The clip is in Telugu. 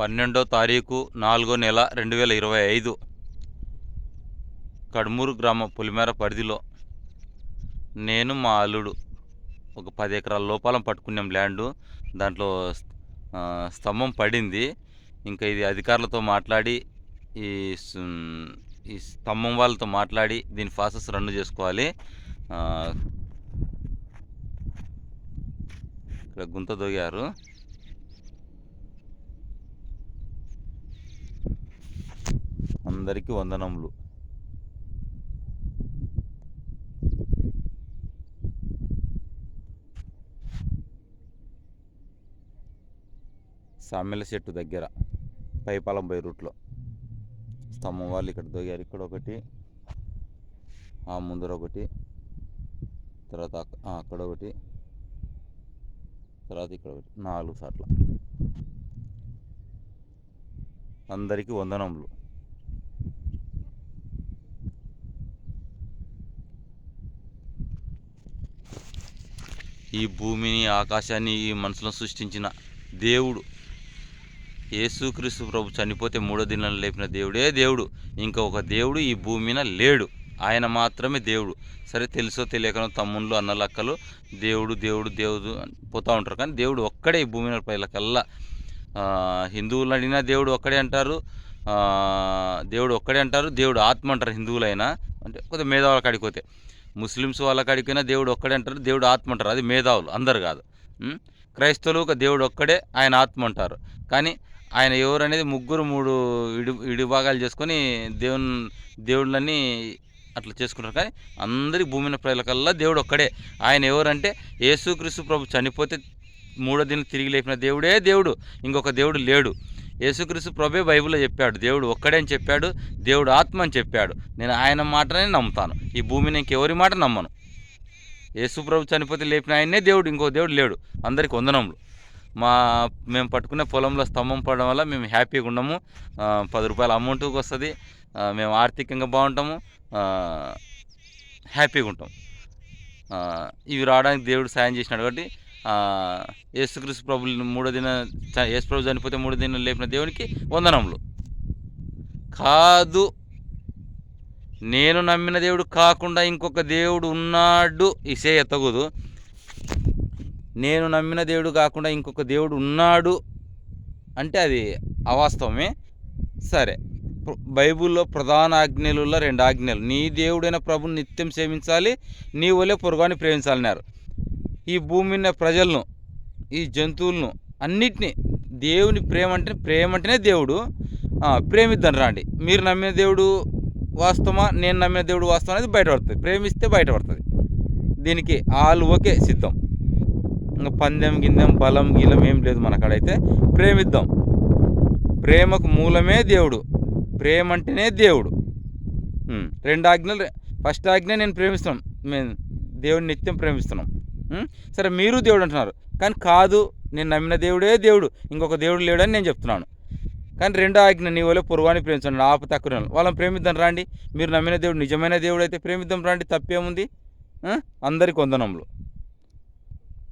పన్నెండో తారీఖు నాలుగో నెల రెండు వేల ఇరవై ఐదు. కడుమూరు గ్రామ పులిమేర పరిధిలో నేను మా అల్లుడు ఒక పది ఎకరాల లోపాలం పట్టుకున్నాం ల్యాండు. దాంట్లో స్తంభం పడింది. ఇంకా ఇది అధికారులతో మాట్లాడి ఈ ఈ స్తంభం వాళ్ళతో మాట్లాడి దీని ప్రాసెస్ రన్ చేసుకోవాలి. ఇక్కడ గుంత దొగారు. అందరికీ వందనములు. సామెల చెట్టు దగ్గర పైపాలం బై రూట్లో స్తంభం వాళ్ళు ఇక్కడ దొగారు ఇక్కడ ఒకటి ఆ ముందర ఒకటి తర్వాత అక్కడ ఒకటి తర్వాత ఇక్కడ ఒకటి. నాలుగు సార్లు. అందరికీ వందనములు. ఈ భూమిని ఆకాశాన్ని ఈ మనసులను సృష్టించిన దేవుడు. యేసుక్రీస్తు ప్రభు చనిపోతే మూడో దినాలు లేపిన దేవుడే దేవుడు. ఇంకా ఒక దేవుడు ఈ భూమి మీద లేడు. ఆయన మాత్రమే దేవుడు. సరే తెలుసో తెలియకనో తమ్ముళ్ళు అన్నలక్కలు దేవుడు దేవుడు దేవుడు పోతూ ఉంటారు. కానీ దేవుడు ఒక్కడే ఈ భూమి పైలకల్లా. హిందువులు అడిగినా దేవుడు ఒక్కడే అంటారు. దేవుడు ఒక్కడే అంటారు. దేవుడు ఆత్మ అంటారు హిందువులైనా. అంటే కొద్దిగా మేధావులకు కాడికి పోతే. ముస్లిమ్స్ వాళ్ళ కాడికి దేవుడు ఒక్కడే అంటారు దేవుడు ఆత్మ అంటారు. అది మేధావులు అందరు కాదు. క్రైస్తవులు ఒక దేవుడు ఒక్కడే ఆయన ఆత్మ అంటారు. కానీ ఆయన ఎవరు అనేది ముగ్గురు మూడు ఇడి ఇడిభాగాలు చేసుకొని దేవుని దేవుళ్ళని అట్లా చేసుకుంటారు. కానీ అందరి భూమిన ప్రజలకల్లా దేవుడు ఒక్కడే. ఆయన ఎవరంటే యేసుక్రీస్తు ప్రభు చనిపోతే మూడో దిన తిరిగి లేపిన దేవుడే దేవుడు. ఇంకొక దేవుడు లేడు. యేసుక్రీస్తు ప్రభే బైబిల్లో చెప్పాడు దేవుడు ఒక్కడే అని చెప్పాడు దేవుడు ఆత్మ అని చెప్పాడు. నేను ఆయన మాటనే నమ్ముతాను. ఈ భూమిని ఇంకెవరి మాట నమ్మను? యేసు ప్రభు చనిపోతే లేపిన ఆయన్నే దేవుడు ఇంకో దేవుడు లేడు. అందరికి వందనములు. మా మేము పట్టుకునే పొలంలో స్తంభం పడడం వల్ల మేము హ్యాపీగా ఉన్నాము పది రూపాయల అమౌంట్కి వస్తుంది. మేము ఆర్థికంగా బాగుంటాము. హ్యాపీగా ఉంటాం. ఇవి రావడానికి దేవుడు సాయం చేసినాడు కాబట్టి యేసుక్రీస్తు ప్రభులు మూడో దిన యేసు ప్రభు చనిపోతే మూడో దినం లేపిన దేవునికి వందనములు. కాదు నేను నమ్మిన దేవుడు కాకుండా ఇంకొక దేవుడు ఉన్నాడు ఇసే ఎత్తకూడదు నేను నమ్మిన దేవుడు కాకుండా ఇంకొక దేవుడు ఉన్నాడు అంటే అది అవాస్తవమే. సరే ప్ర- బైబిల్లో ప్రధాన ఆజ్ఞలలో రెండు ఆజ్ఞలు. నీ దేవుడైన ప్రభుని నిత్యం సేవించాలి నీ వలే పొరుగాని ప్రేమించాలన్నారు. ఈ భూమి మీద ప్రజలను ఈ జంతువులను అన్నిటినీ దేవుని ప్రేమ అంటే ప్రేమ అంటేనే దేవుడు. ఆ, ప్రేమిద్దాం రాండి. మీరు నమ్మిన దేవుడు వాస్తవమా? నేను నమ్మిన దేవుడు వాస్తవం అనేది బయటపడుతుంది. ప్రేమిస్తే బయటపడుతుంది. దీనికి ఆలు ఓకే సిద్ధం. ఇంకా పందెం గిందెం బలం గీలం ఏం లేదు మనకడైతే ప్రేమిద్దాం. ప్రేమకు మూలమే దేవుడు. ప్రేమ అంటేనే దేవుడు. రెండు ఆజ్ఞలు ఫస్ట్ ఆజ్ఞ నేను ప్రేమిస్తున్నాం మేము దేవుడిని నిత్యం ప్రేమిస్తున్నాం. సరే మీరు దేవుడు అంటున్నారు. కానీ కాదు నేను నమ్మిన దేవుడే దేవుడు. ఇంకొక దేవుడు లేడని నేను చెప్తున్నాను. కానీ రెండో ఆజ్ఞ నీ వల్ల పురువాన్ని ప్రేమించండి ఆపు తక్కువ వాళ్ళని ప్రేమిద్దాం రాండి. మీరు నమ్మిన దేవుడు నిజమైన దేవుడు అయితే ప్రేమిద్దాం రాండి. తప్పేముంది? అందరికి వందనములు.